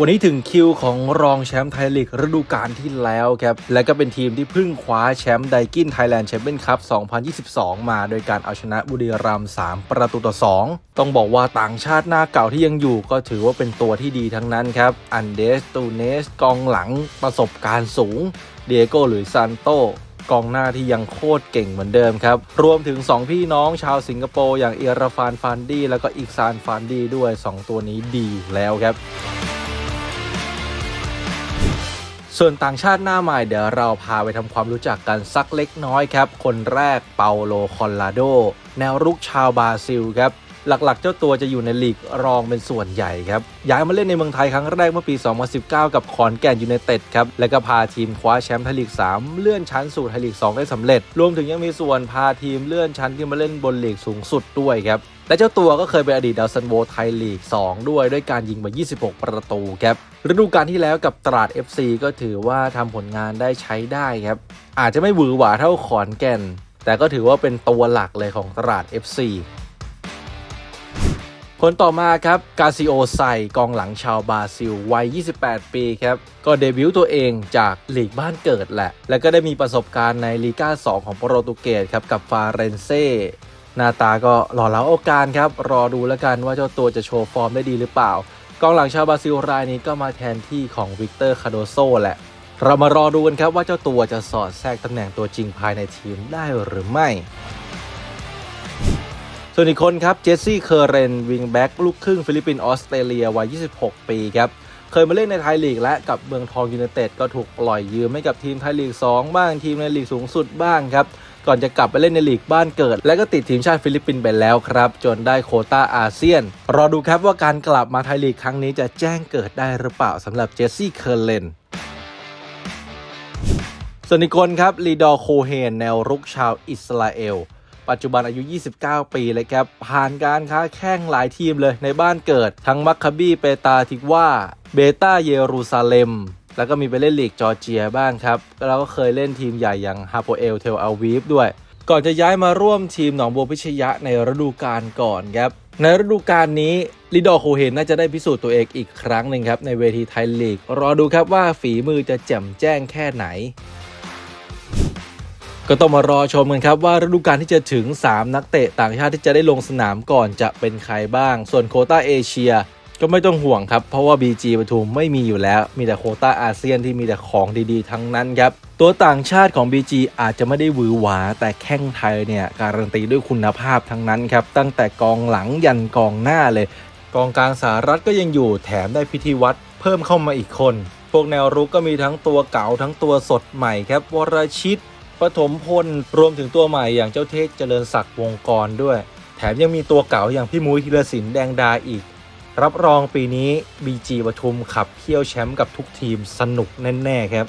วันนี้ถึงคิวของรองแชมป์ไทยลีกฤดูกาลที่แล้วครับ และก็เป็นทีมที่เพิ่งคว้าแชมป์ไดกินไทยแลนด์แชมเปี้ยนคัพ 2022 มาโดยการเอาชนะบุรีรัมย์ 3 ประตูต่อ 2 ต้องบอกว่าต่างชาติหน้าเก่าที่ยังอยู่ก็ถือว่าเป็นตัวที่ดีทั้งนั้นครับ อันเดสตูเนส กองหลังประสบการณ์สูง เดโก้หรือซานโตกองหน้าที่ยังโคตรเก่งเหมือนเดิมครับ รวมถึง 2 พี่น้องชาวสิงคโปร์อย่างเอราฟานฟานดี้แล้วก็อีกซานฟานดี้ด้วย 2 ตัวนี้ดีแล้วครับ ส่วนต่างชาติหน้าใหม่เดี๋ยวเราพาไปทำความรู้จักกันสักเล็กน้อยครับ คนแรกเปาโลคอนลาโด แนวรุกชาวบราซิลครับ หลักๆ เจ้าตัวจะอยู่ในลีกรองเป็นส่วนใหญ่ครับ ย้ายมาเล่นในเมืองไทยครั้งแรกเมื่อปี 2019 กับขอนแก่นยูไนเต็ดครับ แล้วก็พาทีมคว้าแชมป์ไทยลีก 3 เลื่อนชั้นสู่ไทยลีก 2 ได้สำเร็จ รวมถึงยังมีส่วนพาทีมเลื่อนชั้นขึ้นมาเล่นบนลีกสูงสุดด้วยครับและเจ้าตัวก็เคยเป็นอดีตดาวซันโวไทยลีก 2 ด้วยด้วยการยิงมา 26 ประตูครับฤดูกาลที่แล้วกับตราด FC ก็ถือว่าทำผลงานได้ใช้ได้ครับอาจจะไม่หวือหวาเท่าขอนแก่น แต่ก็ถือว่าเป็นตัวหลักเลยของตราด FC คนต่อมาครับกาซิโอไซกองหลังชาวบราซิลวัย 28 ปีครับก็เดบิวต์ตัวเองจากลีกบ้านเกิดแหละ แล้วก็ได้มีประสบการณ์ในลีกา2 ของโปรตุเกสครับกับฟาเรนเซ่หน้าตาก็หล่อเหลาโอกาสครับ รอดูแล้วกันว่าเจ้าตัวจะโชว์ฟอร์มได้ดีหรือเปล่า กองหลังชาวบราซิลรายนี้ก็มาแทนที่ของวิกเตอร์คาโดโซแหละ เรามารอดูกันครับว่าเจ้าตัวจะสอดแทรกตำแหน่งตัวจริงภายในทีมได้หรือไม่ ส่วนอีกคนครับเจสซี่เคอร์เรนวิงแบ็กลูกครึ่งฟิลิปปินส์ออสเตรเลียวัย 26 ปีครับเคยมาเล่นในไทยลีกและกับเมืองทองยูไนเต็ดก็ถูกปล่อยยืมให้กับทีมไทยลีก 2 บ้างทีมในลีกสูงสุดบ้างครับก่อนจะกลับไปเล่นในลีกบ้านเกิด และก็ติดทีมชาติฟิลิปปินส์ไปแล้วครับ จนได้โคต้าอาเซียน รอดูครับว่าการกลับมาไทยลีกครั้งนี้จะแจ้งเกิดได้หรือเปล่าสำหรับเจสซี่เคอร์เรนส่วนอีกคนครับลีดอโคเฮนแนวรุกชาวอิสราเอล ปัจจุบันอายุ 29 ปีเลยครับ ผ่านการค้าแข่งหลายทีมเลยในบ้านเกิด ทั้งมัคคาบีเปตาทิกว่าเบต้าเยรูซาเล็มแล้วก็มีไปเล่นลีกจอร์เจียบ้างครับแล้วก็เคยเล่นทีมใหญ่อย่างฮาโปเอลเทลอาวีฟด้วย ก่อนจะย้ายมาร่วมทีมหนองบัวพิชยะในฤดูกาลก่อนครับ ในฤดูกาลนี้ลิดอโคเฮนน่าจะได้พิสูจน์ตัวเองอีกครั้งหนึ่งครับในเวทีไทยลีก รอดูครับว่าฝีมือจะแจ่มแจ้งแค่ไหน ก็ต้องมารอชมกันครับว่าฤดูกาลที่จะถึง 3 นักเตะต่างชาติที่จะได้ลงสนามก่อนจะเป็นใครบ้าง ส่วนโคต้าเอเชียก็ไม่ต้องห่วงครับ เพราะว่า BG ปทุมไม่มีอยู่แล้ว มีแต่โคต้าอาเซียนที่มีแต่ของดีๆ ทั้งนั้นครับ ตัวต่างชาติของ BG อาจจะไม่ได้หวือหวา แต่แข้งไทยเนี่ย การันตีด้วยคุณภาพทั้งนั้นครับ ตั้งแต่กองหลังยันกองหน้าเลย กองกลางสหรัฐก็ยังอยู่แถมได้พิธีวัตรเพิ่มเข้ามาอีกคน พวกแนวรุกก็มีทั้งตัวเก่าทั้งตัวสดใหม่ครับวรชิต ปฐมพลรวมถึงตัวใหม่อย่างเจ้าเทศเจริญศักดิ์วงกรด้วย แถมยังมีตัวเก่าอย่างพี่มุ้ยธีรศิลป์แดงดาอีก รับรองปีนี้ BG ปทุมขับเคี่ยวแชมป์กับทุกทีมสนุกแน่ ๆ ครับ